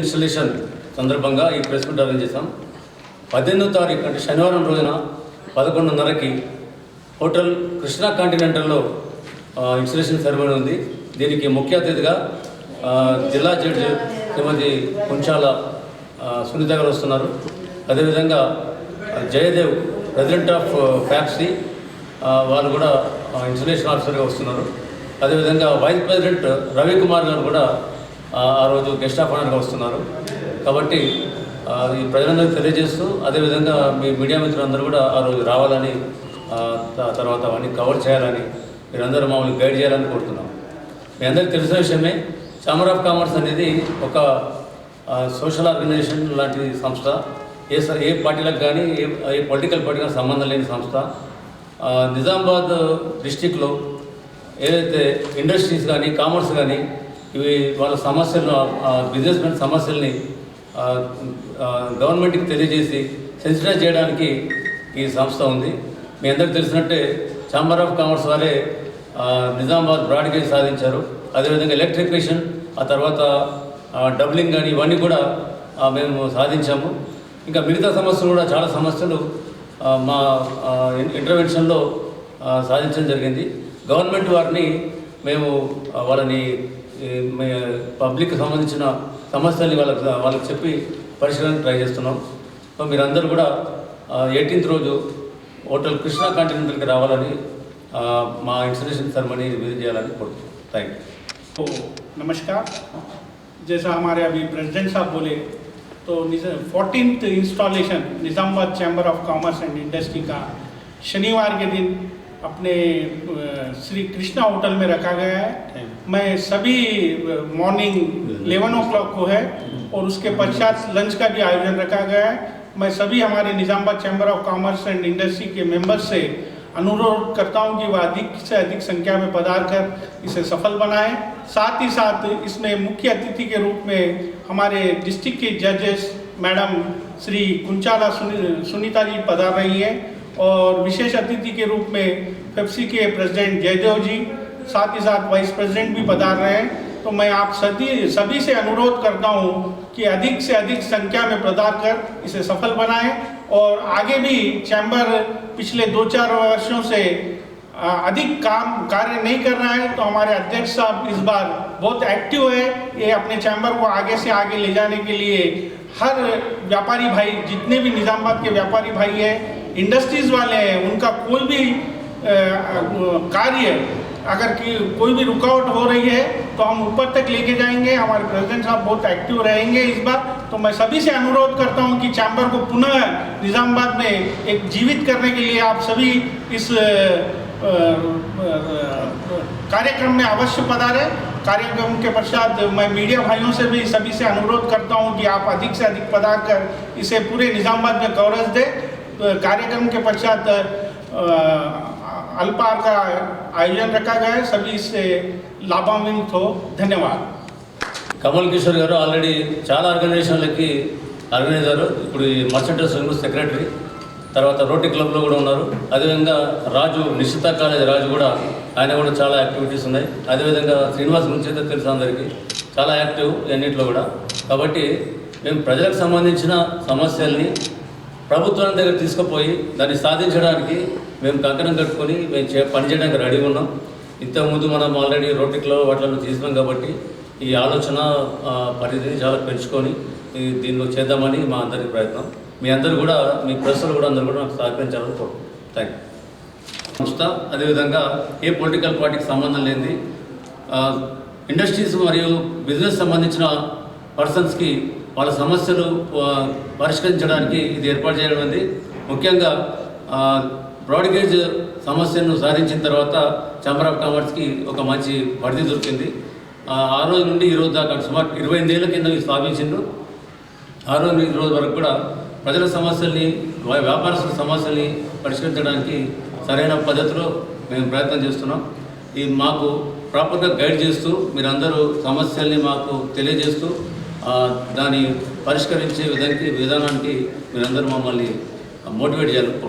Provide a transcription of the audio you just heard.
Installation సందర్భంగా ఈ press meet arrange చేశాం. పద్దెనిమిదో తారీఖు అంటే శనివారం రోజున పదకొండున్నరకి హోటల్ కృష్ణా కాంటినెంటల్లో ఇన్స్టలేషన్ సెరమనీ ఉంది. దీనికి ముఖ్య అతిథిగా జిల్లా జడ్జి శ్రీమతి కొంచాల సునీత గారు వస్తున్నారు. అదేవిధంగా జయదేవ్ ప్రెసిడెంట్ ఆఫ్ ఫ్యాక్సీ వాళ్ళు కూడా ఇన్స్టలేషన్ ఆఫీసర్గా వస్తున్నారు. అదేవిధంగా వైస్ ప్రెసిడెంట్ రవికుమార్ గారు కూడా ఆ, రోజు గెస్ట్ ఆఫ్ ఆనర్గా వస్తున్నారు. కాబట్టి ఈ ప్రజలందరికీ తెలియజేస్తూ అదేవిధంగా మీ మీడియా మిత్రులందరూ కూడా ఆ రోజు రావాలని త- తర్వాత అవన్నీ కవర్ చేయాలని మీరందరూ మమ్మల్ని గైడ్ చేయాలని కోరుతున్నాం. మీ అందరికీ తెలిసిన విషయమే ఛాంబర్ ఆఫ్ కామర్స్ అనేది ఒక సోషల్ ఆర్గనైజేషన్ లాంటి సంస్థ. ఏ ఏ పార్టీలకు కానీ ఏ ఏ పొలిటికల్ పార్టీకి సంబంధం లేని సంస్థ. నిజామాబాద్ డిస్టిక్లో ఏదైతే ఇండస్ట్రీస్ కానీ కామర్స్ కానీ ఇవి వాళ్ళ సమస్యలు బిజినెస్ మెన్ సమస్యల్ని గవర్నమెంట్కి తెలియజేసి సెన్సిటైజ్ చేయడానికి ఈ సంస్థ ఉంది. మీ అందరికీ తెలిసినట్టే ఛాంబర్ ఆఫ్ కామర్స్ వారే నిజామాబాద్ బ్రాడ్గేజ్ సాధించారు. అదేవిధంగా ఎలక్ట్రిఫికేషన్ ఆ తర్వాత డబ్లింగ్ కానీ ఇవన్నీ కూడా మేము సాధించాము. ఇంకా మిగతా సమస్యలు కూడా చాలా సమస్యలు మా ఇంటర్వెన్షన్లో సాధించడం జరిగింది. గవర్నమెంట్ వారిని మేము వాళ్ళని ఈ, మే- పబ్లిక్ సంబంధించిన సమస్యల్ని వాళ్ళకి వాళ్ళకి చెప్పి పరిష్కారానికి ట్రై చేస్తున్నాం సో మీరందరూ కూడా ఎయిటీన్త్ రోజు హోటల్ కృష్ణా కాంటినెంటల్కి రావాలని ఆ, మా ఇన్స్టలేషన్ సెరమనీ విజిట్ చేయాలని కోరుతున్నాం థ్యాంక్ యూ तो नमस्कार जैसा हमारे अभी प्रेसिडेंट साहब बोले तो fourteen installation Nizamabad chamber of commerce and industry का शनिवार के दिन अपने श्री कृष्णा होटल में रखा गया है। मैं सभी मॉर्निंग 11 ओ क्लॉक को है और उसके पश्चात लंच का भी आयोजन रखा गया है। मैं सभी हमारे Nizamabad chamber of commerce and industry के मेंबर्स से अनुरोध करता हूँ कि वह अधिक से अधिक संख्या में पधार कर इसे सफल बनाएँ। साथ ही साथ इसमें मुख्य अतिथि के रूप में हमारे डिस्ट्रिक्ट के जजेस मैडम श्री कुंचाला सुनी, सुनीता जी पधार रही हैं। और विशेष अतिथि के रूप में पेप्सी के प्रेसिडेंट जयदेव जी, साथ ही साथ वाइस प्रेसिडेंट भी पधार रहे हैं। तो मैं आप सभी सभी से अनुरोध करता हूँ कि अधिक से अधिक संख्या में पधार कर इसे सफल बनाएँ और आगे भी चैम्बर पिछले दो चार वर्षों से अधिक काम, कार्य नहीं कर रहा है तो हमारे अध्यक्ष साहब इस बार बहुत एक्टिव है। ये अपने चैम्बर को आगे से आगे ले जाने के लिए हर व्यापारी भाई, जितने भी निज़ामाबाद के व्यापारी भाई हैं इंडस्ट्रीज़ वाले हैं, उनका कोई भी कार्य, अगर कि कोई भी रुकावट हो रही है तो हम ऊपर तक लेके जाएँगे। हमारे प्रेसिडेंट साहब बहुत एक्टिव रहेंगे इस बार। तो मैं सभी से अनुरोध करता हूँ कि चैम्बर को पुनः निज़ामाबाद में एक जीवित करने के लिए आप सभी इस कार्यक्रम में अवश्य पधारें। कार्यक्रम के पश्चात मैं मीडिया भाइयों से भी सभी से अनुरोध करता हूँ कि आप अधिक से अधिक पधार कर इसे पूरे निज़ामाबाद में कवरेज दें। कार्यक्रम के पश्चात अ, अल्पाहार का आयोजन रखा गया है सभी इससे लाभान्वित हो धन्यवाद కమల్ కిషోర్ గారు ఆల్రెడీ చాలా ఆర్గనైజేషన్లకి ఆర్గనైజర్ ఇప్పుడు ఈ మర్చెంటర్స్ సెక్రటరీ తర్వాత రోటరీ క్లబ్లో కూడా ఉన్నారు అదేవిధంగా రాజు నిశ్చిత కాలేజ్ రాజు కూడా ఆయన కూడా చాలా యాక్టివిటీస్ ఉన్నాయి అదేవిధంగా శ్రీనివాస్ గురించి అయితే తెలుసు అందరికీ చాలా యాక్టివ్ అన్నింటిలో కూడా కాబట్టి మేము ప్రజలకు సంబంధించిన సమస్యల్ని ప్రభుత్వం దగ్గర తీసుకుపోయి దాన్ని సాధించడానికి మేము కంకణం కట్టుకొని మేము చే పని చేయడానికి రెడీగా ఉన్నాం ఇంతకుముందు మనం ఆల్రెడీ రోటిక్లో వాటిలో తీసినాం కాబట్టి ఈ ఆలోచన పరిధిని చాలా పెంచుకొని దీనిలో చేద్దామని మా అందరి ప్రయత్నం. మీ అందరూ కూడా మీ ప్రశ్నలు కూడా అందరూ కూడా నాకు సహకరించాలని కోరుకుంటున్నాను. థ్యాంక్ యూ సంస్థ అదేవిధంగా ఏ పొలిటికల్ పార్టీకి సంబంధం లేనిది ఇండస్ట్రీస్ మరియు బిజినెస్ సంబంధించిన పర్సన్స్కి వాళ్ళ సమస్యలు పరిష్కరించడానికి ఇది ఏర్పాటు చేయడం అనేది ముఖ్యంగా బ్రాడ్గేజ్ సమస్యను సాధించిన తర్వాత ఛాంబర్ ఆఫ్ కామర్స్కి ఒక మంచి పరిధి దొరికింది. ఆ రోజు నుండి ఈ రోజు దాకా సుమారు ఇరవై ఎనిమిదేళ్ళ కింద స్థాపించిండ్రు. ఆ రోజు నుండి ఈరోజు రోజు వరకు కూడా ప్రజల సమస్యల్ని వ్యాపారస్తుల సమస్యల్ని పరిష్కరించడానికి సరైన పద్ధతిలో మేము ప్రయత్నం చేస్తున్నాం. ఈ మాకు ప్రాపర్గా గైడ్ చేస్తూ మీరందరూ సమస్యల్ని మాకు తెలియజేస్తూ దాన్ని పరిష్కరించే విధానికి విధానానికి మీరందరూ మమ్మల్ని మోటివేట్ చేయాలని